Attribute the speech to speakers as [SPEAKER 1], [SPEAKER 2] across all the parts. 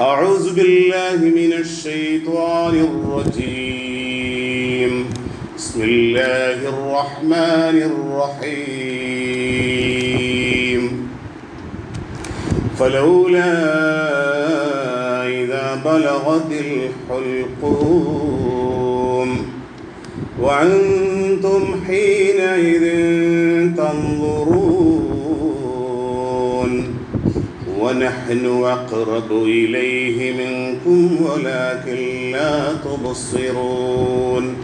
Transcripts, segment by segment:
[SPEAKER 1] أعوذ بالله من الشيطان الرجيم. بسم الله الرحمن الرحيم. فلولا إذا بلغت الحلقوم وأنتم حينئذ تنظرون ونحن أقرب إليه منكم ولكن لا تبصرون.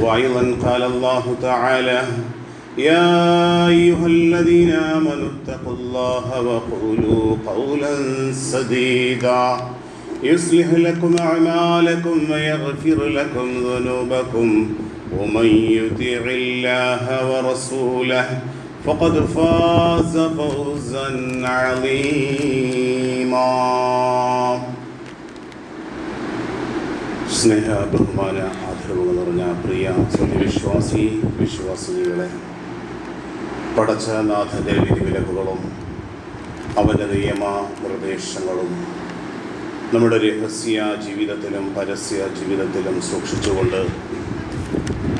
[SPEAKER 1] وأيضا قال الله تعالى يا أيها الذين آمنوا اتقوا الله وقولوا قولا سديدا. يصلح لكم أعمالكم ويغفر لكم ذنوبكم. ومن يطع الله ورسوله فقد فاز فوزا عظيما സ്നേഹ ബഹുമാന ആദരവുകൾ നിറഞ്ഞ പ്രിയ സത്യവിശ്വാസി വിശ്വാസിനികളെ പടച്ച നാഥൻ്റെ വിധിവിലക്കുകളും അവൻ്റെ നിയമ നിർദ്ദേശങ്ങളും നമ്മുടെ രഹസ്യ ജീവിതത്തിലും പരസ്യ ജീവിതത്തിലും സൂക്ഷിച്ചുകൊണ്ട്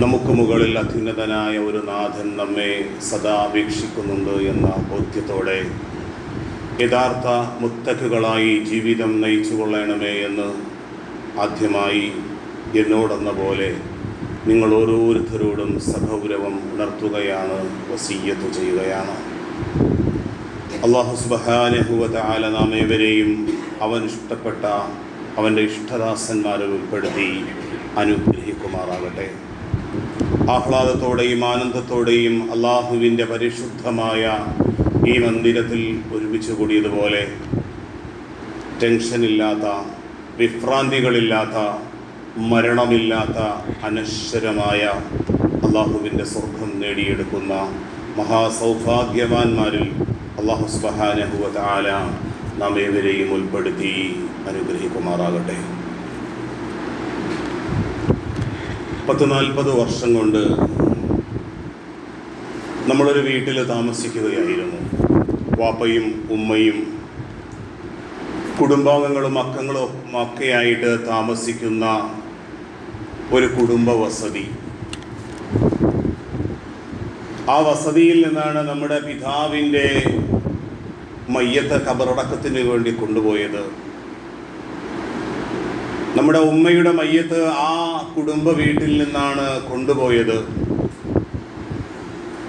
[SPEAKER 1] നമുക്ക് മുകളിൽ അത്യുന്നതനായ ഒരു നാഥൻ നമ്മെ സദാ വീക്ഷിക്കുന്നുണ്ട് എന്ന ബോധ്യത്തോടെ യഥാർത്ഥ മുത്തക്കുകളായി ജീവിതം നയിച്ചു കൊള്ളണമേ എന്ന് ആദ്യമായി എന്നോടെന്ന പോലെ നിങ്ങൾ ഓരോരുത്തരോടും സഗൗരവം ഉണർത്തുകയാണ് വസീയത്ത് ചെയ്യുകയാണ്. അള്ളാഹു സുബഹാനഹുവത ആല നാം ഏവരെയും അവൻ ഇഷ്ടപ്പെട്ട അവന്റെ ഇഷ്ടദാസന്മാരെ ഉൾപ്പെടുത്തി അനുഗ്രഹിക്കുമാറാകട്ടെ. ആഹ്ലാദത്തോടെയും ആനന്ദത്തോടെയും അള്ളാഹുവിന്റെ പരിശുദ്ധമായ ഈ മന്ദിരത്തിൽ ഒരുമിച്ച് കൂടിയതുപോലെ ടെൻഷനില്ലാത്ത വിഭ്രാന്തികളില്ലാത്ത മരണമില്ലാത്ത അനശ്വരമായ അള്ളാഹുവിന്റെ സ്വർഗം നേടിയെടുക്കുന്ന മഹാസൗഭാഗ്യവാന്മാരിൽ അള്ളാഹു സ്വഹാനഹുവ താല നാം ഏവരെയും ഉൾപ്പെടുത്തി അനുഗ്രഹിക്കുമാറാകട്ടെ. പത്ത് നാൽപ്പത് വർഷം കൊണ്ട് നമ്മളൊരു വീട്ടിൽ താമസിക്കുകയായിരുന്നു. വാപ്പയും ഉമ്മയും കുടുംബാംഗങ്ങളും അക്കങ്ങളും ഒക്കെയായിട്ട് താമസിക്കുന്ന ഒരു കുടുംബ വസതി. ആ വസതിയിൽ നിന്നാണ് നമ്മുടെ പിതാവിന്റെ മയ്യത്തെ കബറടക്കത്തിന് വേണ്ടി കൊണ്ടുപോയത്. നമ്മുടെ ഉമ്മയുടെ മയ്യത്ത് ആ കുടുംബ വീട്ടിൽ നിന്നാണ് കൊണ്ടുപോയത്.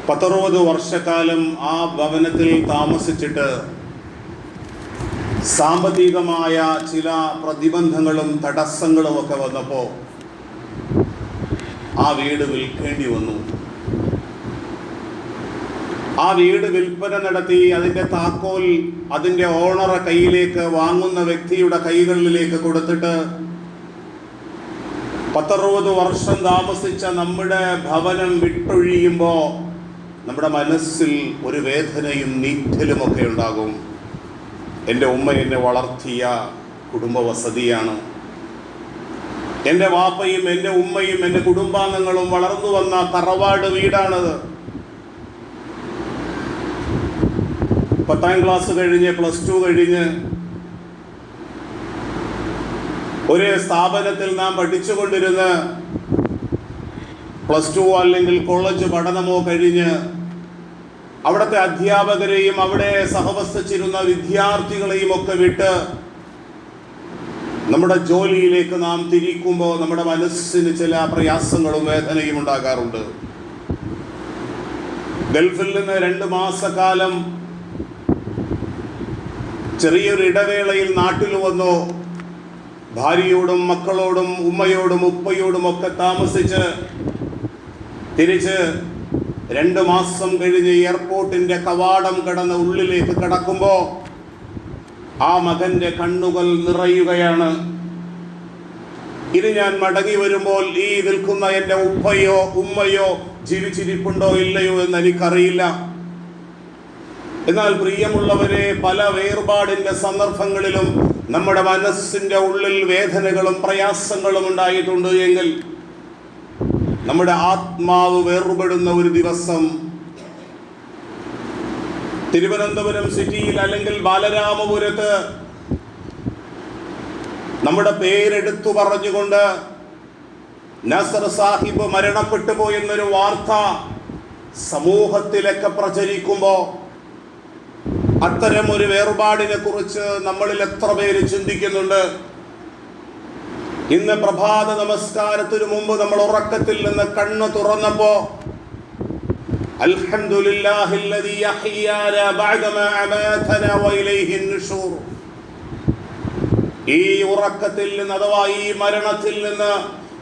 [SPEAKER 1] പത്തറുപത് വർഷക്കാലം ആ ഭവനത്തിൽ താമസിച്ചിട്ട് സാമ്പത്തികമായ ചില പ്രതിബന്ധങ്ങളും തടസ്സങ്ങളും ഒക്കെ വന്നപ്പോൾ ആ വീട് വിൽക്കേണ്ടി വന്നു. ആ വീട് വിൽപ്പന നടത്തി അതിന്റെ താക്കോൽ അതിന്റെ ഓണറ കയ്യിലേക്ക് വാങ്ങുന്ന വ്യക്തിയുടെ കൈകളിലേക്ക് കൊടുത്തിട്ട് പത്തറുപത് വർഷം താമസിച്ച നമ്മുടെ ഭവനം വിട്ടൊഴിയുമ്പോൾ നമ്മുടെ മനസ്സിൽ ഒരു വേദനയും നീറ്റലുമൊക്കെ ഉണ്ടാകും. എന്റെ ഉമ്മ എന്നെ വളർത്തിയ കുടുംബ വസതിയാണ്. എന്റെ വാപ്പയും എന്റെ ഉമ്മയും എന്റെ കുടുംബാംഗങ്ങളും വളർന്നു വന്ന തറവാട് വീടാണത്. പത്താം ക്ലാസ് കഴിഞ്ഞ് പ്ലസ് ടു കഴിഞ്ഞ് ഒരു സ്ഥാപനത്തിൽ നാം പഠിച്ചുകൊണ്ടിരുന്ന പ്ലസ് ടു അല്ലെങ്കിൽ കോളേജ് പഠനമോ കഴിഞ്ഞ് അവിടുത്തെ അധ്യാപകരെയും അവിടെ സഹവസിച്ചിരുന്ന വിദ്യാർത്ഥികളെയും ഒക്കെ വിട്ട് നമ്മുടെ ജോലിയിലേക്ക് നാം തിരിക്കുമ്പോൾ നമ്മുടെ മനസ്സിന് ചില പ്രയാസങ്ങളും വേദനയും ഉണ്ടാകാറുണ്ട്. ഗൾഫിൽ നിന്ന് രണ്ട് മാസക്കാലം ചെറിയൊരു ഇടവേളയിൽ നാട്ടിൽ വന്നു. ഭാര്യയോടും മക്കളോടും ഉമ്മയോടും ഉപ്പയോടും ഒക്കെ താമസിച്ച് തിരിച്ച് രണ്ട് മാസം കഴിഞ്ഞ് എയർപോർട്ടിന്റെ കവാടം കടന്ന് ഉള്ളിലേക്ക് കടക്കുമ്പോൾ ആ മകന്റെ കണ്ണുകൾ നിറയുകയാണ്. ഇനി ഞാൻ മടങ്ങി വരുമ്പോൾ ഈ നിൽക്കുന്ന എന്റെ ഉപ്പയോ ഉമ്മയോ ജീവിച്ചിരിപ്പുണ്ടോ ഇല്ലയോ എന്ന് എനിക്കറിയില്ല. എന്നാൽ പ്രിയമുള്ളവരെ പല വേർപാടിന്റെ സന്ദർഭങ്ങളിലും നമ്മുടെ മനസ്സിന്റെ ഉള്ളിൽ വേദനകളും പ്രയാസങ്ങളും ഉണ്ടായിട്ടുണ്ട് എങ്കിൽ നമ്മുടെ ആത്മാവ് വേർപെടുന്ന ഒരു ദിവസം തിരുവനന്തപുരം സിറ്റിയിൽ അല്ലെങ്കിൽ ബാലരാമപുരത്ത് നമ്മുടെ പേരെടുത്തു പറഞ്ഞുകൊണ്ട് നസർ സാഹിബ് മരണപ്പെട്ടു പോയെന്നൊരു വാർത്ത സമൂഹത്തിലൊക്കെ പ്രചരിക്കുമ്പോ അത്തരം ഒരു വേർപാടിനെ കുറിച്ച് നമ്മളിൽ എത്ര പേര് ചിന്തിക്കുന്നുണ്ട്? ഇന്ന് പ്രഭാത നമസ്കാരത്തിന് മുമ്പ് നമ്മൾ ഉറക്കത്തിൽ നിന്ന് കണ്ണ് തുറന്നപ്പോ ഈ ഉറക്കത്തിൽ നിന്ന് അഥവാ ഈ മരണത്തിൽ നിന്ന്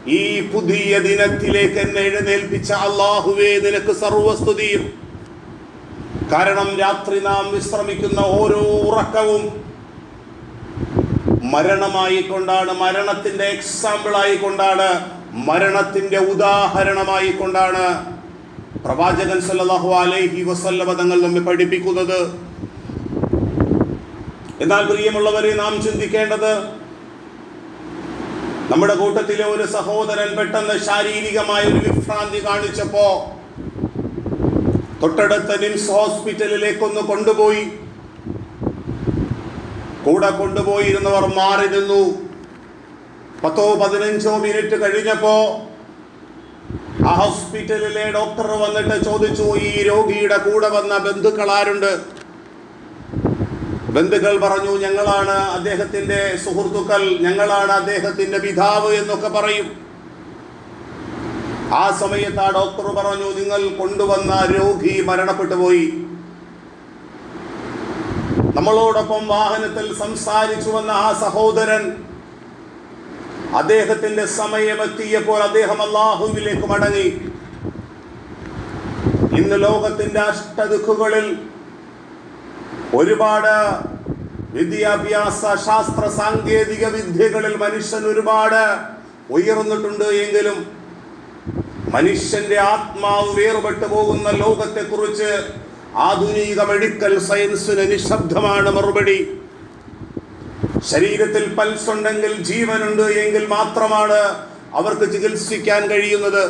[SPEAKER 1] ഈ പുതിയ ദിനത്തിലേക്ക് എന്നെ എഴുന്നേൽപ്പിച്ച അള്ളാഹുവേ നിനക്ക് സർവസ്തുതിയും കാരണം രാത്രി നാം വിശ്രമിക്കുന്ന ഓരോ ഉറക്കവും മരണമായി കൊണ്ടാണ് മരണത്തിന്റെ എക്സാമ്പിൾ ആയിക്കൊണ്ടാണ് മരണത്തിന്റെ ഉദാഹരണമായി കൊണ്ടാണ് പ്രവാചകൻ സല്ലല്ലാഹു അലൈഹി വസല്ലമ തങ്ങൾ നമ്മെ പഠിപ്പിക്കുന്നത്. എന്നാൽ പ്രിയമുള്ളവരെ നാം ചിന്തിക്കേണ്ടത് നമ്മുടെ കൂട്ടത്തിലെ ഒരു സഹോദരൻ പെട്ടെന്ന് ശാരീരികമായ ഒരു വിഭ്രാന്തി കാണിച്ചപ്പോ തൊട്ടടുത്ത നിംസ് ഹോസ്പിറ്റലിലേക്കൊന്ന് കൊണ്ടുപോയി. കൂടെ കൊണ്ടുപോയിരുന്നവർ മാറി നിന്നു. പത്തോ പതിനഞ്ചോ മിനിറ്റ് കഴിഞ്ഞപ്പോ ആ ഹോസ്പിറ്റലിലെ ഡോക്ടർ വന്നിട്ട് ചോദിച്ചു ഈ രോഗിയുടെ കൂടെ വന്ന ബന്ധുക്കൾ ആരുണ്ട്? ബന്ധുക്കൾ പറഞ്ഞു ഞങ്ങളാണ് അദ്ദേഹത്തിന്റെ സുഹൃത്തുക്കൾ ഞങ്ങളാണ് അദ്ദേഹത്തിന്റെ പിതാവ് എന്നൊക്കെ പറയും. ആ സമയത്ത് ആ ഡോക്ടർ പറഞ്ഞു നിങ്ങൾ കൊണ്ടുവന്ന രോഗി മരണപ്പെട്ടു പോയി. നമ്മളോടൊപ്പം വാഹനത്തിൽ സംസാരിച്ചു വന്ന ആ സഹോദരൻ അദ്ദേഹത്തിന്റെ സമയമെത്തിയപ്പോൾ അദ്ദേഹം അള്ളാഹുവിലേക്ക് മടങ്ങി. ഇന്ന് ലോകത്തിന്റെ അഷ്ടദുഃഖുകളിൽ ഒരുപാട് വിദ്യാഭ്യാസ ശാസ്ത്ര സാങ്കേതിക വിദ്യകളിൽ മനുഷ്യൻ ഒരുപാട് ഉയർന്നിട്ടുണ്ട് എങ്കിലും മനുഷ്യന്റെ ആത്മാവ് വേർപെട്ടു പോകുന്ന ലോകത്തെക്കുറിച്ച് ആധുനിക മെഡിക്കൽ സയൻസിന് നിശബ്ദമാണ് മറുപടി. ശരീരത്തിൽ പൾസ് ഉണ്ടെങ്കിൽ ജീവനുണ്ട് എങ്കിൽ മാത്രമാണ് അവർക്ക് ചികിത്സിക്കാൻ കഴിയുന്നത്.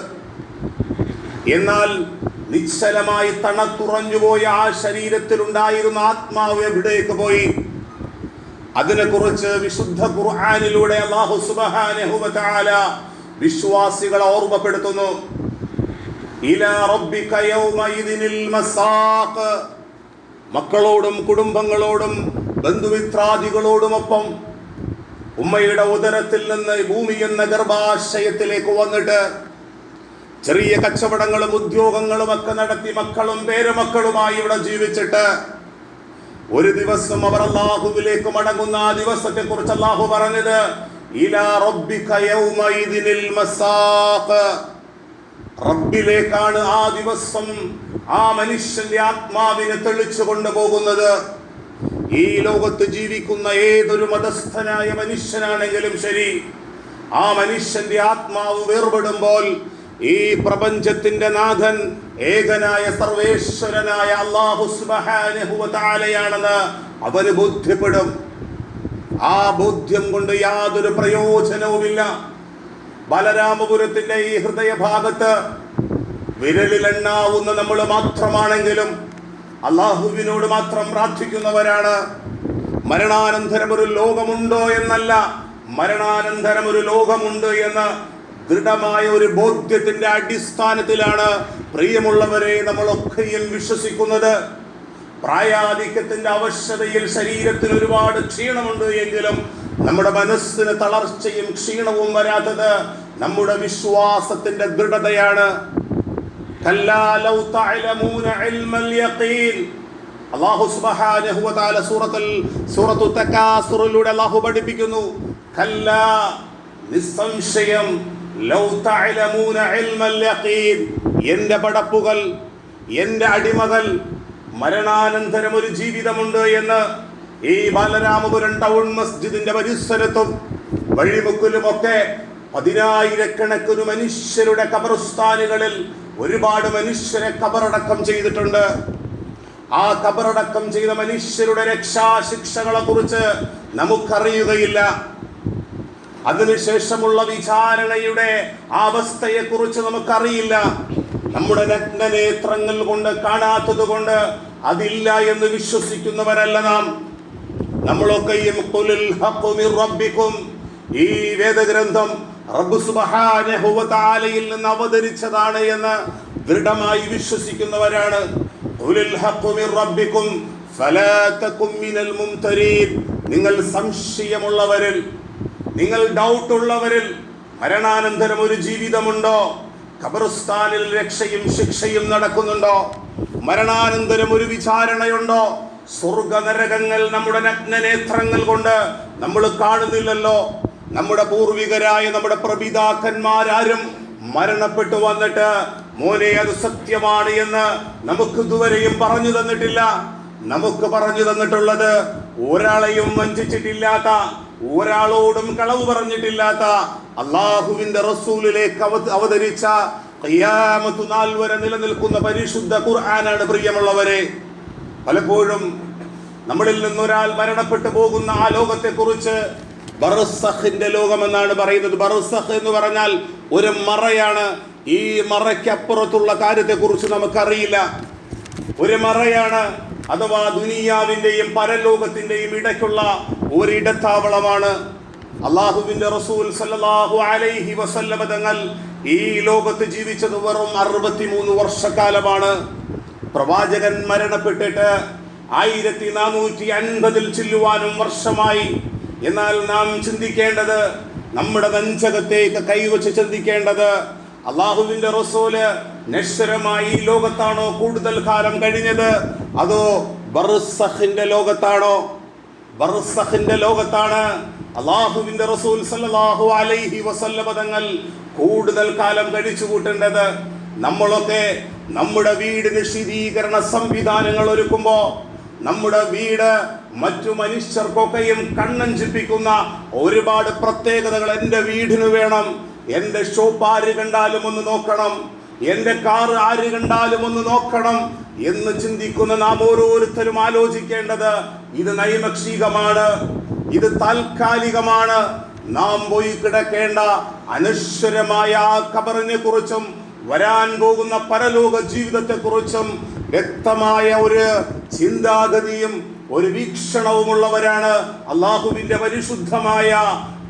[SPEAKER 1] എന്നാൽ നിശ്ചലമായി തണുത്തുറഞ്ഞുപോയ ആ ശരീരത്തിൽ ഉണ്ടായിരുന്ന ആത്മാവ് എവിടേക്ക് പോയി? അതിനെക്കുറിച്ച് വിശുദ്ധ ഖുർആാനിലൂടെ അള്ളാഹു തആല വിശ്വാസികളെ ഓർമ്മപ്പെടുത്തുന്നു. മക്കളോടും കുടുംബങ്ങളോടും ബന്ധുമിത്രാദികളോടുമൊപ്പം ഉമ്മയുടെ ഉദരത്തിൽ നിന്ന് ഭൂമി എന്ന ഗർഭാശയത്തിലേക്ക് വന്നിട്ട് ചെറിയ കച്ചവടങ്ങളും ഉദ്യോഗങ്ങളും ഒക്കെ നടത്തി മക്കളും പേരമക്കളുമായി ഇവിടെ ജീവിച്ചിട്ട് ഒരു ദിവസം അവർ അള്ളാഹുവിലേക്ക് മടങ്ങുന്ന ആ ദിവസത്തെ കുറിച്ച് അള്ളാഹു പറഞ്ഞത് റബ്ബിലേക്കാണ് ആ ദിവസം ആ മനുഷ്യന്റെ ആത്മാവിനെ തെളിച്ചു കൊണ്ടുപോകുന്നത്. ഈ ലോകത്ത് ജീവിക്കുന്ന ഏതൊരു മതസ്ഥനായ മനുഷ്യനാണെങ്കിലും ശരി ആ മനുഷ്യന്റെ ആത്മാവ് വേർപെടുമ്പോൾ ഈ പ്രപഞ്ചത്തിന്റെ നാഥൻ ഏകനായ സർവേശ്വരനായ അള്ളാഹു സുബ്ഹാനഹു വ തആലയാണെന്ന് അവന് ബോധ്യപ്പെടും. ആ ബോധ്യം കൊണ്ട് യാതൊരു പ്രയോജനവുമില്ല. ബലരാമപുരത്തിന്റെ ഈ ഹൃദയഭാഗത്ത് വിരലിലെണ്ണാവുന്ന നമ്മൾ മാത്രമാണെങ്കിലും അള്ളാഹുവിനോട് മാത്രം പ്രാർത്ഥിക്കുന്നവരാണ്. മരണാനന്തരം ഒരു ലോകമുണ്ടോ എന്നല്ല മരണാനന്തരം ഒരു ലോകമുണ്ട് എന്ന് ദൃഢമായ ഒരു ബോധ്യത്തിന്റെ അടിസ്ഥാനത്തിലാണ് പ്രിയമുള്ളവരെ നമ്മളൊക്കെയും വിശ്വസിക്കുന്നത്. പ്രായാധിക്യത്തിന്റെ അവശ്യതയിൽ ശരീരത്തിന് ഒരുപാട് ക്ഷീണമുണ്ട് എങ്കിലും നമ്മുടെ മനസ്സിന് തളർച്ചയും ക്ഷീണവും വരാത്തത് നമ്മുടെ വിശ്വാസത്തിന്റെ ദൃഢതയാണ്. അള്ളാഹു പഠിപ്പിക്കുന്നു. നിസ്സംശയം എന്റെ പടപ്പുകൾ എന്റെ അടിമകൾ മരണാനന്തരം ഒരു ജീവിതമുണ്ട് എന്ന് ഈ ബാലരാമപുരം ടൗൺ മസ്ജിദിന്റെ പരിസരത്തും വഴിമുക്കിലുമൊക്കെ പതിനായിരക്കണക്കിന് മനുഷ്യരുടെ കബർസ്ഥാനുകളിൽ ഒരുപാട് മനുഷ്യരെ കബറടക്കം ചെയ്തിട്ടുണ്ട്. ആ കബറടക്കം ചെയ്ത മനുഷ്യരുടെ രക്ഷാശിക്ഷകളെ കുറിച്ച് നമുക്കറിയുകയില്ല. അതിനുശേഷമുള്ള വിചാരണയുടെ അവസ്ഥയെ കുറിച്ച് നമുക്കറിയില്ല. നമ്മുടെ രത്നനേത്രങ്ങൾ കൊണ്ട് കാണാത്തത് കൊണ്ട് അതില്ല എന്ന് വിശ്വസിക്കുന്നവരല്ല നാം. നമ്മളൊക്കെയും ഈ വേദഗ്രന്ഥം റബ്ബ് നിന്ന് അവതരിച്ചതാണ് എന്ന് ദൃഢമായി വിശ്വസിക്കുന്നവരാണ്. നിങ്ങൾ സംശയമുള്ളവരിൽ നിങ്ങൾ ഡൗട്ട് ഉള്ളവരിൽ മരണാനന്തരം ഒരു ജീവിതമുണ്ടോ? ഖബർസ്ഥാനിൽ രക്ഷയും ശിക്ഷയും നടക്കുന്നുണ്ടോ? മരണാനന്തരം ഒരു വിചാരണയുണ്ടോ? സ്വർഗ നരകങ്ങൾ നമ്മുടെ നഗ്നനേത്രങ്ങൾ കൊണ്ട് നമ്മൾ കാണുന്നില്ലല്ലോ. നമ്മുടെ പൂർവികരായ നമ്മുടെ പ്രപിതാക്കന്മാരാരും മരണപ്പെട്ടു വന്നിട്ട് മോനെ അത് സത്യമാണ് എന്ന് നമുക്ക് ഇതുവരെയും പറഞ്ഞു തന്നിട്ടില്ല. നമുക്ക് പറഞ്ഞു തന്നിട്ടുള്ളത് ഒരാളെയും വഞ്ചിച്ചിട്ടില്ലാത്ത ഒരാളോടും കളവ് പറഞ്ഞിട്ടില്ലാത്ത അള്ളാഹുവിന്റെ റസൂലിലേക്ക് അവതരിച്ച നാൾ വരെ നിലനിൽക്കുന്ന പരിശുദ്ധ ഖുർആനാണ് പ്രിയമുള്ളവരെ. പലപ്പോഴും നമ്മളിൽ നിന്നൊരാൾ മരണപ്പെട്ടു പോകുന്ന ആ ലോകത്തെ കുറിച്ച് ബർസഖിന്റെ ലോകമെന്നാണ് പറയുന്നത്. ബർസഖ് എന്ന് പറഞ്ഞാൽ ഒരു മറയാണ്. ഈ മറയ്ക്കപ്പുറത്തുള്ള കാര്യത്തെക്കുറിച്ച് നമുക്കറിയില്ല. ഒരു മറയാണ് അഥവാ ദുനിയാവിന്റെയും പരലോകത്തിന്റെയും ഇടയ്ക്കുള്ള ഒരിടത്താവളമാണ്. അള്ളാഹുവിന്റെ റസൂൽ സല്ലല്ലാഹു അലൈഹി വസല്ലമ തങ്ങൾ ഈ ലോകത്ത് ജീവിച്ചത് വെറും അറുപത്തിമൂന്ന് വർഷക്കാലമാണ്. പ്രവാചകൻ മരണപ്പെട്ടിട്ട് ആയിരത്തി നാനൂറ്റി അൻപതിൽ ചെല്ലുവാനും വർഷമായി. എന്നാൽ നാം ചിന്തിക്കേണ്ടത് നമ്മുടെ വഞ്ചകത്തേക്ക് കൈവച്ച് ചിന്തിക്കേണ്ടത് അള്ളാഹുവിന്റെ റസൂൽ നശ്വരമായി ഈ ലോകത്താണോ കൂടുതൽ കാലം കഴിഞ്ഞത്? അതോ ബർസഹിന്റെ ലോകത്താണോ? ബർസഖിന്റെ ലോകത്താണ് അള്ളാഹുവിന്റെ റസൂൽ സല്ലല്ലാഹു അലൈഹി വസല്ലമ തങ്ങൾ കൂടുതൽ കാലം കഴിച്ചു കൂട്ടേണ്ടത്. നമ്മളൊക്കെ നമ്മുടെ വീടിന് ശീതീകരണ സംവിധാനങ്ങൾ ഒരുക്കുമ്പോൾ നമ്മുടെ വീട് മറ്റു മനുഷ്യർക്കൊക്കെയും കണ്ണഞ്ചിപ്പിക്കുന്ന ഒരുപാട് പ്രത്യേകതകൾ എന്റെ വീടിന് വേണം. എന്റെ ഷോപ്പ് ആര് കണ്ടാലും ഒന്ന് നോക്കണം. എന്റെ കാർ ആര് കണ്ടാലും ഒന്ന് നോക്കണം എന്ന് ചിന്തിക്കുന്ന നാം ഓരോരുത്തരും ആലോചിക്കേണ്ടത് ഇത് നൈമക്ഷികമാണ് ഇത് താൽക്കാലികമാണ്. നാം പോയി കിടക്കേണ്ട അനശ്വരമായ ആ ഖബറിനെ കുറിച്ചും വരാൻ പോകുന്ന പരലോക ജീവിതത്തെ കുറിച്ചും വ്യക്തമായ ഒരു ചിന്താഗതിയും ഒരു വീക്ഷണവുമുള്ളവരാണ് അള്ളാഹുവിന്റെ പരിശുദ്ധമായ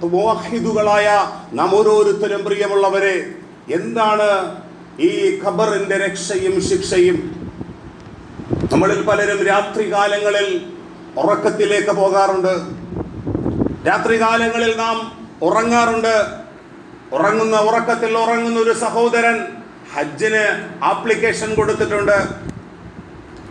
[SPEAKER 1] മോഹിദുകളായ നാം ഓരോരുത്തരും പ്രിയമുള്ളവരെ. എന്താണ് ഈ ഖബറിന്റെ രക്ഷയും ശിക്ഷയും? നമ്മളിൽ പലരും രാത്രികാലങ്ങളിൽ ഉറക്കത്തിലേക്ക് പോകാറുണ്ട്. രാത്രികാലങ്ങളിൽ നാം ഉറങ്ങാറുണ്ട്. ഉറങ്ങുന്ന ഉറക്കത്തിൽ ഉറങ്ങുന്ന ഒരു സഹോദരൻ ഹജ്ജിന് ആപ്ലിക്കേഷൻ കൊടുത്തിട്ടുണ്ട്.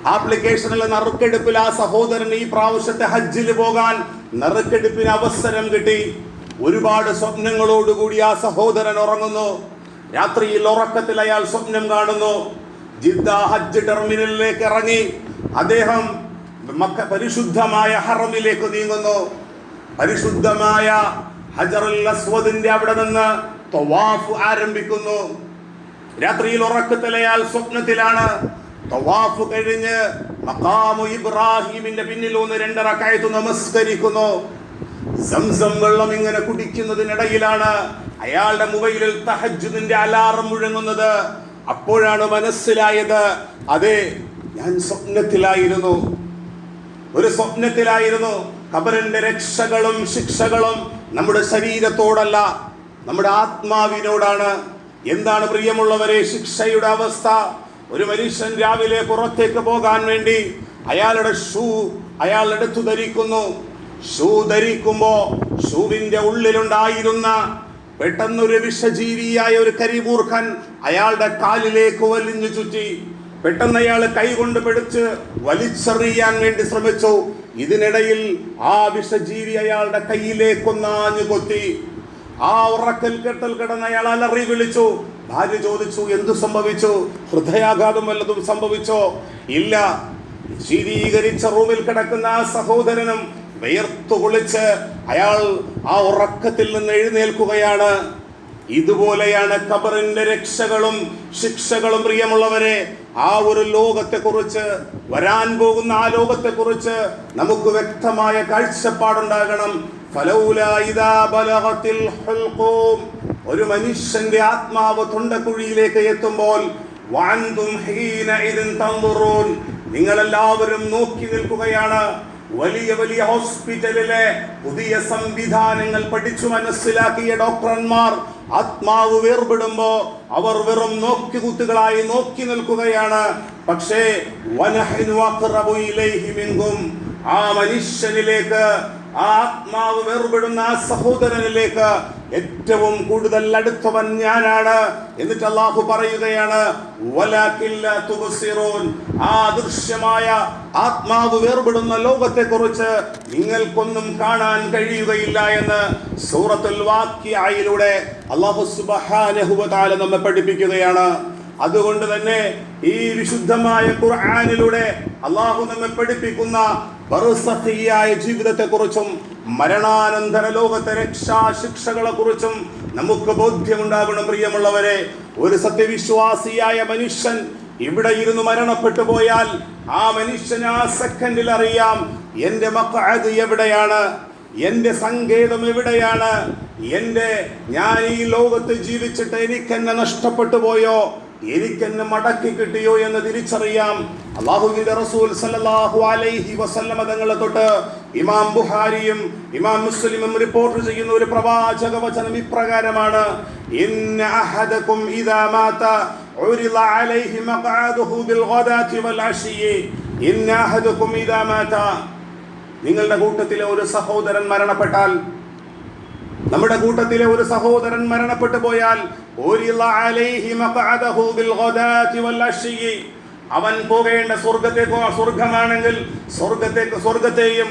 [SPEAKER 1] ആപ്ലിക്കേഷനിൽ നറുക്കെടുപ്പിൽ ആ സഹോദരൻ ഈ പ്രാവശ്യത്തെ ഹജ്ജിൽ പോകാൻ നറുക്കെടുപ്പിന് അവസരം കിട്ടി. ഒരുപാട് സ്വപ്നങ്ങളോടുകൂടി ആ സഹോദരൻ ഉറങ്ങുന്നു. രാത്രിയിൽ ഉറക്കത്തിൽ അയാൾ സ്വപ്നം കാണുന്നു. ജിദ്ദ ഹജ്ജ് ടെർമിനലിലേക്ക് ഇറങ്ങി. അദ്ദേഹം മക്ക പരിശുദ്ധമായ ഹറമിലേക്ക് നീങ്ങുന്നു. പരിശുദ്ധമായ ഹജറുൽ അസ്വദിന്റെ അവിടെ നിന്ന് തവാഫ് ആരംഭിക്കുന്നു. രാത്രിയിൽ ഉറക്കത്തിലയാൽ സ്വപ്നത്തിലാണ്. തവാഫ് കഴിഞ്ഞ് മക്കാമു ഇബ്രാഹിമിന്റെ പിന്നിൽ ഒന്ന് രണ്ടറക്കായത്ത് നമസ്കരിക്കുന്നു. സംസം വെള്ളം ഇങ്ങനെ കുടിക്കുന്നതിനിടയിലാണ് അയാളുടെ മൊബൈലിൽ തഹജുദിന്റെ അലാറം മുഴങ്ങുന്നത്. അപ്പോഴാണ് മനസ്സിലായത് അതെ ഞാൻ സ്വപ്നത്തിലായിരുന്നു. ഒരു സ്വപ്നത്തിലായിരുന്നു. ഖബറിന്റെ രക്ഷകളും ശിക്ഷകളും നമ്മുടെ ശരീരത്തോടല്ല നമ്മുടെ ആത്മാവിനോടാണ്. എന്താണ് പ്രിയമുള്ളവരെ ശിക്ഷയുടെ അവസ്ഥ? ഒരു മനുഷ്യൻ രാവിലെ പുറത്തേക്ക് പോകാൻ വേണ്ടി അയാളുടെ ഷൂ അയാൾ എടുത്തു ധരിക്കുന്നു. ഷൂ ധരിക്കുമ്പോ ഷൂവിന്റെ ഉള്ളിലുണ്ടായിരുന്ന പെട്ടെന്നൊരു വിഷജീവിയായ ഒരു കരിമൂർഖൻ അയാളുടെ കാലിലേക്ക് വലിഞ്ഞു ചുറ്റി. പെട്ടെന്ന് അയാൾ കൈകൊണ്ട് പിടിച്ച് വലിച്ചെറിയാൻ വേണ്ടി ശ്രമിച്ചു. ഇതിനിടയിൽ ആ വിഷജീവി അയാളുടെ കയ്യിലേക്കൊന്നാഞ്ഞു കൊത്തി. ആ ഉറക്കൽ കെട്ടൽ കിടന്ന് അയാൾ അലറി വിളിച്ചു. ഭാര്യ ചോദിച്ചു എന്തു സംഭവിച്ചു? ഹൃദയാഘാതം വല്ലതും സംഭവിച്ചോ? ഇല്ല. ശീതീകരിച്ച റൂമിൽ കിടക്കുന്ന ആ സഹോദരനും വിയർത്തു കുളിച്ച് അയാൾ ആ ഉറക്കത്തിൽ നിന്ന് എഴുന്നേൽക്കുകയാണ്. ഇതുപോലെയാണ് ഖബറിന്റെ രക്ഷകളും ശിക്ഷകളും പ്രിയമുള്ളവരെ. ആ ഒരു ലോകത്തെ കുറിച്ച് വരാൻ പോകുന്ന ആ ലോകത്തെ കുറിച്ച് നമുക്ക് വ്യക്തമായ കാഴ്ചപ്പാടുണ്ടാകണം. ഒരു മനുഷ്യന്റെ ആത്മാവ് തൊണ്ടക്കുഴിയിലേക്ക് എത്തുമ്പോൾ. നിങ്ങളെല്ലാവരും നോക്കി നിൽക്കുകയാണ്. വലിയ വലിയ ഹോസ്പിറ്റലിലെ പുതിയ സംവിധാനങ്ങൾ പഠിച്ചു മനസ്സിലാക്കിയ ഡോക്ടർമാർ ആത്മാവ് വേർപെടുമ്പോ അവർ വെറും നോക്കി കുത്തുകളായി നോക്കി നിൽക്കുകയാണ്. പക്ഷേ ആ മനുഷ്യനിലേക്ക് ആത്മാവ് വേർപെടുന്ന ആ സഹോദരനിലേക്ക് ഏറ്റവും കൂടുതൽ അടുത്തവൻ ഞാനാണ് എന്നിട്ട് അള്ളാഹു പറയുകയാണ് ആ അദൃശ്യമായ ആത്മാവ് വേർപെടുന്ന ലോകത്തെ കുറിച്ച് നിങ്ങൾക്കൊന്നും കാണാൻ കഴിയുകയില്ല എന്ന് സൂറത്തുൽ വാക്യായിലൂടെ അള്ളാഹു നമ്മെ പഠിപ്പിക്കുകയാണ്. അതുകൊണ്ട് തന്നെ ഈ വിശുദ്ധമായ ഖുർആനിലൂടെ അള്ളാഹു നമ്മെ പഠിപ്പിക്കുന്ന ബർസഖിയായ ജീവിതത്തെക്കുറിച്ചും മരണാനന്തര ലോകത്തെ രക്ഷാശിക്ഷകളെ കുറിച്ചും നമുക്ക് ബോധ്യമുണ്ടാകണം പ്രിയമുള്ളവരെ. ഒരു സത്യവിശ്വാസിയായ മനുഷ്യൻ ഇവിടെ ഇരുന്ന് മരണപ്പെട്ടു പോയാൽ ആ മനുഷ്യൻ ആ സെക്കൻഡിൽ അറിയാം എന്റെ മക്കത് എവിടെയാണ്? എന്റെ സങ്കേതം എവിടെയാണ്? എന്റെ ഞാൻ ഈ ലോകത്ത് ജീവിച്ചിട്ട് എനിക്കെന്നെ നഷ്ടപ്പെട്ടു പോയോ? എനിക്കെന്നെ മടക്കി കിട്ടിയോ എന്ന് തിരിച്ചറിയാം. അള്ളാഹുവിന്റെ റസൂൽ സല്ലല്ലാഹു അലൈഹി വസല്ലമ തങ്ങളെ തൊട്ട് ഇമാം ബുഹാരിയും ഇമാം മുസ്ലിമും റിപ്പോർട്ട് ചെയ്യുന്ന ഒരു പ്രവാചക വചനം ഇപ്രകാരമാണ്. ഇന്ന അഹദകും ഇദാ മാത ഉരില അലൈഹി മഖഅദുഹു ബിൽ ഗദാതി വൽ അശിയി ഇന്ന അഹദകും ഇദാ മാത. നിങ്ങളുടെ കൂട്ടത്തിലെ ഒരു സഹോദരൻ മരണപ്പെട്ടാൽ നമ്മുടെ കൂട്ടത്തിലെ ഒരു സഹോദരൻ മരണപ്പെട്ടു പോയാൽ അവൻ പോകേണ്ട സ്വർഗത്തെ സ്വർഗമാണെങ്കിൽ സ്വർഗത്തെ സ്വർഗത്തെയും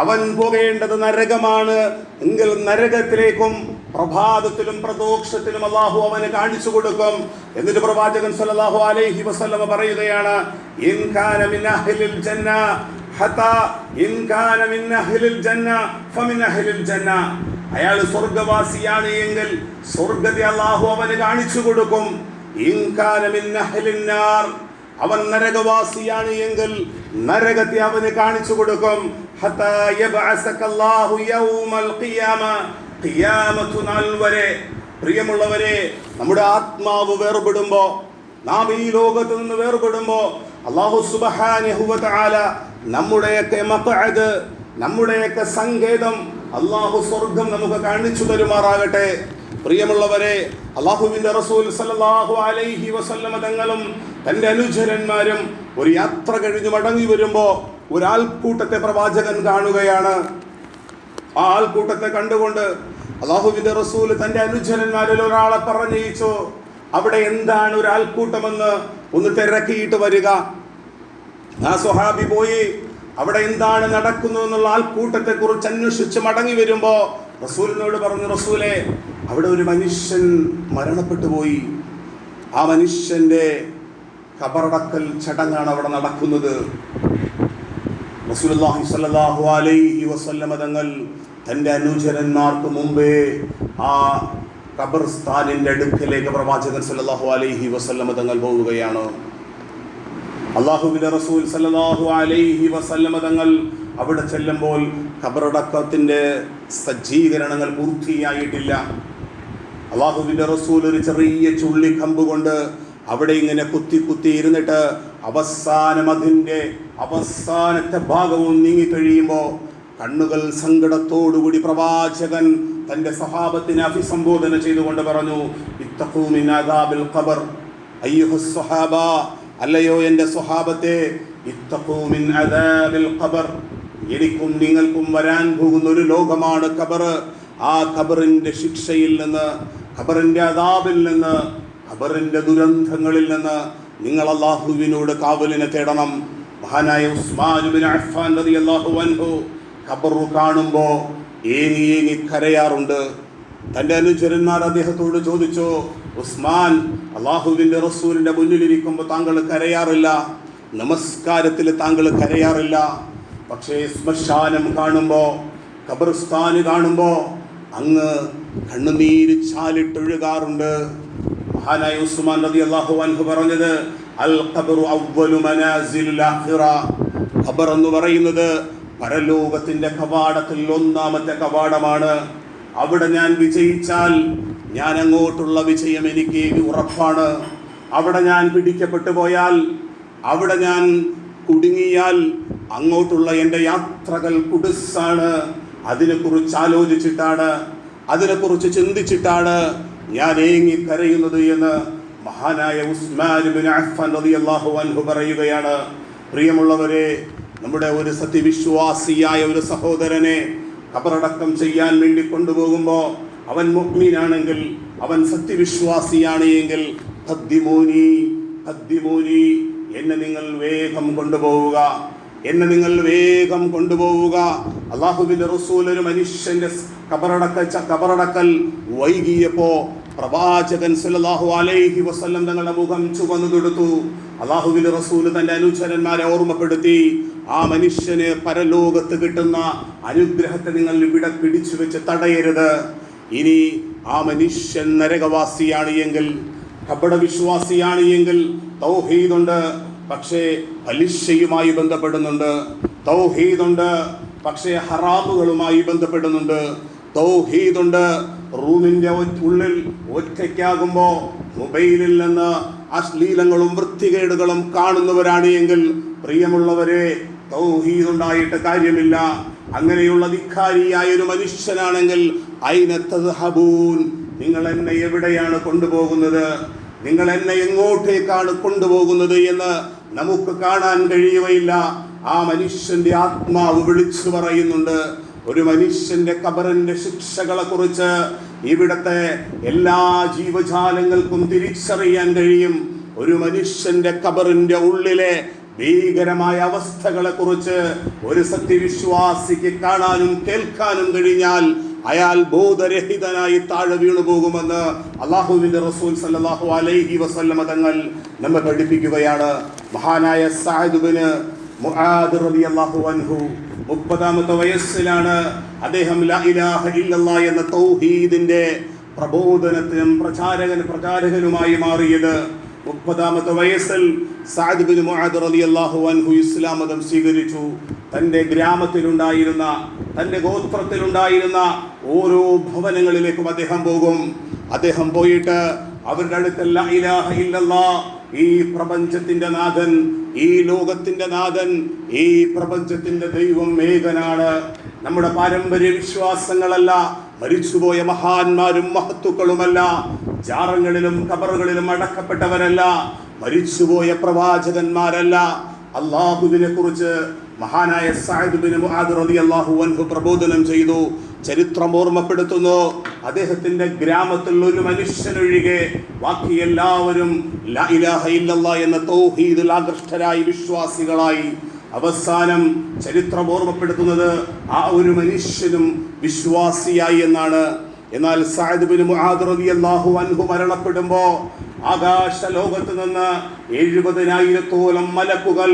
[SPEAKER 1] അവൻ പോകേണ്ടത് നരകമാണ്. എങ്കിൽ നരകത്തിലേക്കും പ്രഭാതത്തിലും പ്രദോക്ഷത്തിലും അള്ളാഹു അവന് കാണിച്ചു കൊടുക്കും. എന്നിട്ട് പ്രവാചകൻ സല്ലല്ലാഹു അലൈഹി വസല്ലമ പറയുകയാണ് ഇൻ അഹ്ലിൽ ജന്ന ഇൻ അഹ്ലിൽ ജന്ന അഹ്ലിൽ ജന്ന. അയാൾ സ്വർഗവാസിയാണ് എങ്കിൽ സ്വർഗത്തെ അള്ളാഹു അവന് കാണിച്ചു കൊടുക്കും. അവൻ നരകവാസിയാണ് എങ്കിൽ നരകത്തെ അവന് കാണിച്ചു കൊടുക്കും. വരെ. പ്രിയമുള്ളവരെ നമ്മുടെ ആത്മാവ് വേർപെടുമ്പോ നാം ഈ ലോകത്ത് നിന്ന് വേർപെടുമ്പോ അള്ളാഹു സുബ്ഹാനഹു വ തആല നമ്മുടെയൊക്കെ മഖഅദ് നമ്മുടെയൊക്കെ സങ്കേതം അള്ളാഹു സ്വർഗം നമുക്ക് കാണിച്ചു തരുമാറാകട്ടെ. പ്രിയമുള്ളവരെ അള്ളാഹുവിന്റെ റസൂൽ സല്ലല്ലാഹു അലൈഹി വസല്ലമ തങ്ങളും തന്റെ അനുചരന്മാരും ഒരു യാത്ര കഴിഞ്ഞ് മടങ്ങി വരുമ്പോ ഒരാൾക്കൂട്ടത്തെ പ്രവാചകൻ കാണുകയാണ്. ആ ആൾക്കൂട്ടത്തെ കണ്ടുകൊണ്ട് അള്ളാഹുവിന്റെ റസൂൽ തന്റെ അനുചരന്മാരിൽ ഒരാളെ പറഞ്ഞയിച്ചു. അവിടെ എന്താണ് ഒരാൾക്കൂട്ടമെന്ന് ഒന്ന് തിരക്കിയിട്ട് വരിക. ആ സുഹാബി പോയി. അവിടെ എന്താണ് നടക്കുന്നത് എന്നുള്ള ആൾക്കൂട്ടത്തെ കുറിച്ച് അന്വേഷിച്ച് മടങ്ങി വരുമ്പോ റസൂലിനോട് പറഞ്ഞു റസൂലെ അവിടെ ഒരു മനുഷ്യൻ മരണപ്പെട്ടു പോയി. ആ മനുഷ്യന്റെ കബറടക്കൽ ചടങ്ങാണ് അവിടെ നടക്കുന്നത്. റസൂലുള്ളാഹി സ്വല്ലല്ലാഹു അലൈഹി വസല്ലമ തങ്ങൾ തന്റെ അനുചരന്മാർക്ക് മുമ്പേ ആ ഖബർസ്ഥാനിന്റെ അടുക്കലേക്ക് പ്രവാചകൻ സല്ലല്ലാഹു അലൈഹി വസല്ലമ തങ്ങൾ പോവുകയാണ്. അള്ളാഹുവിന്റെ റസൂൽ സല്ലാഹു അലൈഹി വസല്ലമ തങ്ങൾ അവിടെ ചെല്ലുമ്പോൾ ഖബറടക്കത്തിന്റെ സജ്ജീകരണങ്ങൾ പൂർത്തിയായിട്ടില്ല. അള്ളാഹുബിന്റെ റസൂൽ ഒരു ചെറിയ ചുള്ളിക്കമ്പ് കൊണ്ട് അവിടെ ഇങ്ങനെ കുത്തി കുത്തി ഇരുന്നിട്ട് അവസാനം അതിന്റെ അവസാനത്തെ ഭാഗവും നീങ്ങി കഴിയുമ്പോൾ കണ്ണുകൾ സങ്കടത്തോടുകൂടി പ്രവാചകൻ തന്റെ സഹാബത്തിനെ അഭിസംബോധന ചെയ്തുകൊണ്ട് പറഞ്ഞു ഖബർ അല്ലയോ എന്റെ സ്വഹാബത്തെ അദാബിൽ ഖബർ. എനിക്കും നിങ്ങൾക്കും വരാൻ പോകുന്ന ഒരു ലോകമാണ് ഖബർ. ആ ഖബറിന്റെ ശിക്ഷയിൽ നിന്ന് ഖബറിന്റെ അതാബിൽ നിന്ന് ഖബറിന്റെ ദുരന്തങ്ങളിൽ നിന്ന് നിങ്ങൾ അള്ളാഹുവിനോട് കാവലിനെ തേടണം. മഹാനായ ഉസ്മാൻ അഫ്ഫാൻ അഫ്ഫാൻ റളിയല്ലാഹു അൻഹു ഖബർ കാണുമ്പോൾ ഏങ്ങി ഏങ്ങി കരയാറുണ്ട്. തന്റെ അനുചരന്മാർ അദ്ദേഹത്തോട് ചോദിച്ചു ഉസ്മാൻ അള്ളാഹുവിന്റെ റസൂലിന്റെ മുന്നിലിരിക്കുമ്പോൾ താങ്കൾ കരയാറില്ല. നമസ്കാരത്തിൽ താങ്കൾ കരയാറില്ല. പക്ഷേ ശ്മശാനം കാണുമ്പോൾ ഖബർസ്ഥാന് കാണുമ്പോൾ അങ്ങ് കണ്ണുനീര് ചാലിട്ടൊഴുകാറുണ്ട്. മഹാനായ ഉസ്മാൻ നബി അള്ളാഹു അൻഹു പറഞ്ഞത് അൽ ഖബറു അവ്വലു മനാസിൽ ഖബർ എന്ന് പറയുന്നത് പരലോകത്തിന്റെ കവാടത്തിൽ ഒന്നാമത്തെ കവാടമാണ്. അവിടെ ഞാൻ വിജയിച്ചാൽ ഞാൻ അങ്ങോട്ടുള്ള വിജയം എനിക്ക് ഉറപ്പാണ്. അവിടെ ഞാൻ പിടിക്കപ്പെട്ടു പോയാൽ അവിടെ ഞാൻ കുടുങ്ങിയാൽ അങ്ങോട്ടുള്ള എന്റെ യാത്രകൾ കുടുസാണ് അതിനെക്കുറിച്ച് ആലോചിച്ചിട്ടാണ് അതിനെക്കുറിച്ച് ചിന്തിച്ചിട്ടാണ് ഞാൻ ഏങ്ങി കരയുന്നത് എന്ന് മഹാനായ ഉസ്മാൻ റളിയല്ലാഹു അൻഹു പറയുകയാണ്. പ്രിയമുള്ളവരെ നമ്മുടെ ഒരു സത്യവിശ്വാസിയായ ഒരു സഹോദരനെ ഖബറടക്കം ചെയ്യാൻ വേണ്ടി കൊണ്ടുപോകുമ്പോൾ അവൻ മുഹ്മീനാണെങ്കിൽ അവൻ സത്യവിശ്വാസിയാണ് എങ്കിൽ ഖദ്ദിമൂനി എന്നെ നിങ്ങൾ വേഗം കൊണ്ടുപോവുക എന്നെ നിങ്ങൾ വേഗം കൊണ്ടുപോവുക. അള്ളാഹുബിന്റെ റസൂൽ ഒരു മനുഷ്യന്റെ കബറടക്ക കബറടക്കൽ വൈകിയപ്പോ പ്രവാചകൻ സല്ലല്ലാഹു അലൈഹി വസല്ലം തങ്ങളുടെ മുഖം ചുവന്നു തൊടുത്തു. അള്ളാഹുവിന്റെ റസൂൽ തന്റെ അനുചരന്മാരെ ഓർമ്മപ്പെടുത്തി ആ മനുഷ്യന് പരലോകത്ത് കിട്ടുന്ന അനുഗ്രഹത്തെ നിങ്ങൾ ഇവിടെ പിടിച്ചു വെച്ച് തടയരുത്. ഇനി ആ മനുഷ്യൻ നരകവാസിയാണ് എങ്കിൽ കപട വിശ്വാസിയാണ് എങ്കിൽ തൗഹീദുണ്ട് പക്ഷേ പലിശയുമായി ബന്ധപ്പെടുന്നുണ്ട്. തൗഹീദുണ്ട് പക്ഷേ ഹറാമുകളുമായി ബന്ധപ്പെടുന്നുണ്ട്. തൗഹീദുണ്ട് റൂമിന്റെ ഉള്ളിൽ ഒറ്റയ്ക്കാകുമ്പോൾ മൊബൈലിൽ നിന്ന് അശ്ലീലങ്ങളും വൃത്തികേടുകളും കാണുന്നവരാണ് എങ്കിൽ പ്രിയമുള്ളവരെ തൗഹീദുണ്ടായിട്ട് കാര്യമില്ല. അങ്ങനെയുള്ള ധിക്കാരിയായ ഒരു മനുഷ്യനാണെങ്കിൽ അയിനത്തഹബൂൻ നിങ്ങൾ എന്നെ എവിടെയാണ് കൊണ്ടുപോകുന്നത്? നിങ്ങൾ എന്നെ എങ്ങോട്ടേക്കാണ് കൊണ്ടുപോകുന്നത് എന്ന് നമുക്ക് കാണാൻ കഴിയുകയില്ല. ആ മനുഷ്യന്റെ ആത്മാവ് വിളിച്ചു പറയുന്നുണ്ട്. ഒരു മനുഷ്യന്റെ കബറിന്റെ ശിക്ഷകളെ കുറിച്ച് ഇവിടത്തെ എല്ലാ ജീവജാലങ്ങൾക്കും തിരിച്ചറിയാൻ കഴിയും. ഒരു മനുഷ്യന്റെ കബറിന്റെ ഉള്ളിലെ ഭീകരമായ അവസ്ഥകളെ കുറിച്ച് ഒരു സത്യവിശ്വാസിക്ക് കാണാനും കേൾക്കാനും കഴിഞ്ഞാൽ അയാൾ ബോധരഹിതനായി താഴെ വീണു പോകുമെന്ന് അള്ളാഹുവിന്റെ റസൂൽ സല്ലാഹു അലൈഹി വസല്ലമ തങ്ങൾ നമ്മെ പഠിപ്പിക്കുകയാണ്. മഹാനായ റളിയല്ലാഹു അൻഹു മുപ്പതാമത്തെ വയസ്സിലാണ് അദ്ദേഹം ലാ ഇലാഹ എന്ന തൗഹീദിന്റെ പ്രബോധനത്തിനും പ്രചാരകൻ പ്രചാരകനുമായി മാറിയത്. മുപ്പതാമത്തെ വയസ്സിൽ സഅദ് ബിൻ മുആദ് റളിയല്ലാഹു അൻഹു ഇസ്ലാം മതം സ്വീകരിച്ചു. തന്റെ ഗ്രാമത്തിലുണ്ടായിരുന്ന തന്റെ ഗോത്രത്തിലുണ്ടായിരുന്ന ഓരോ ഭവനങ്ങളിലേക്കും അദ്ദേഹം പോകും. അദ്ദേഹം പോയിട്ട് അവരുടെ അടുത്തല്ല ഇലാഹ ഇല്ലല്ലാ ഈ പ്രപഞ്ചത്തിന്റെ നാഥൻ ഈ ലോകത്തിന്റെ നാഥൻ ഈ പ്രപഞ്ചത്തിന്റെ ദൈവം ഏകനാണ്. നമ്മുടെ പാരമ്പര്യ വിശ്വാസങ്ങളല്ല മരിച്ചുപോയ മഹാന്മാരും മഹത്തുക്കളുമല്ല ജാറങ്ങളിലും കബറുകളിലും അടക്കപ്പെട്ടവരല്ല മരിച്ചുപോയ പ്രവാചകന്മാരല്ല അള്ളാഹുവിനെ കുറിച്ച് മഹാനായ അൻഹു പ്രബോധനം ചെയ്തു ചരിത്രം ഓർമ്മപ്പെടുത്തുന്നു. അദ്ദേഹത്തിന്റെ ഗ്രാമത്തിൽ ഒരു മനുഷ്യനൊഴികെ ബാക്കി എല്ലാവരും എന്ന തൗഹീദിൽ ആകൃഷ്ടരായി വിശ്വാസികളായി. അവസാനം ചരിത്രം ഓർമ്മപ്പെടുത്തുന്നത് ആ ഒരു മനുഷ്യനും വിശ്വാസിയായി എന്നാണ്. എന്നാൽ സഅദ് മുഹാദ് മുആദ് റളിയല്ലാഹു അൻഹു മരണപ്പെടുമ്പോൾ ആകാശ ലോകത്ത് നിന്ന് എഴുപതിനായിരത്തോളം മലക്കുകൾ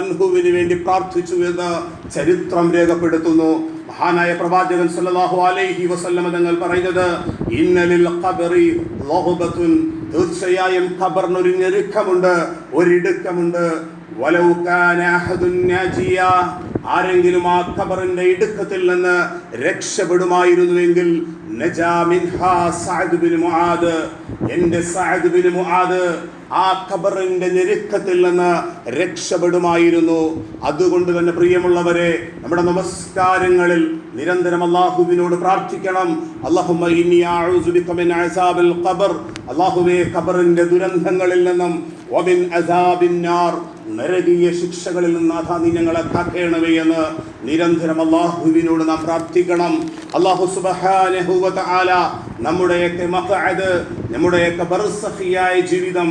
[SPEAKER 1] അൻഹുവിന് വേണ്ടി പ്രാർത്ഥിച്ചു എന്ന് ചരിത്രം രേഖപ്പെടുത്തുന്നു. മഹാനായ പ്രവാചകൻ സല്ലല്ലാഹു അലൈഹി വസല്ലമ തങ്ങൾ പറയുന്നത് ഇന്നലിൽ ഖബറി ലഹബത്തുൻ. തീർച്ചയായും ഖബറിന് ഒരു ഞെരുക്കമുണ്ട് ഒരിടുക്കമുണ്ട്. വലൗ കാന അഹദുൻ നാജിയ. ആരെങ്കിലും ആ ഖബറിന്റെ ഇടുക്കത്തിൽ നിന്ന് രക്ഷപ്പെടുമായിരുന്നുവെങ്കിൽ എന്റെ ആ ഖബറിന്റെ ഞെരുക്കത്തിൽ നിന്ന് രക്ഷപ്പെടുമായിരുന്നു. അതുകൊണ്ട് തന്നെ പ്രിയമുള്ളവരെ നമ്മുടെ നമസ്കാരങ്ങളിൽ നിരന്തരം അള്ളാഹുവിനോട് പ്രാർത്ഥിക്കണം. അല്ലാഹുവേ ഖബറിന്റെ ദുരന്തങ്ങളിൽ നിന്നും നരകീയ ശിക്ഷകളിൽ നിന്ന് നാഥാ നീ ഞങ്ങളെ കാക്കേണമേ എന്ന് നിരന്തരം അള്ളാഹുവിനോട് നാം പ്രാർത്ഥിക്കണം. അള്ളാഹു സുബ്ഹാനഹു ആല നമ്മുടെയൊക്കെ മഖഅദ് നമ്മുടെയൊക്കെ ബർസഖിയായ ജീവിതം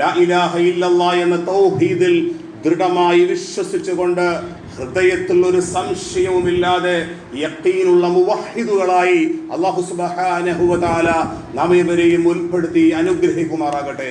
[SPEAKER 1] ലാ ഇലാഹ ഇല്ലല്ലാ എന്ന തൗഹീദിൽ ദൃഢമായി വിശ്വസിച്ചുകൊണ്ട് ഹൃദയത്തിൽ ഒരു സംശയവുമില്ലാതെ യക്കീനുള്ള മുവഹിദുകളായി അള്ളാഹു സുബ്ഹാനഹു വ തആല നാം ഇവരെയും ഉൾപ്പെടുത്തി അനുഗ്രഹിക്കുമാറാകട്ടെ.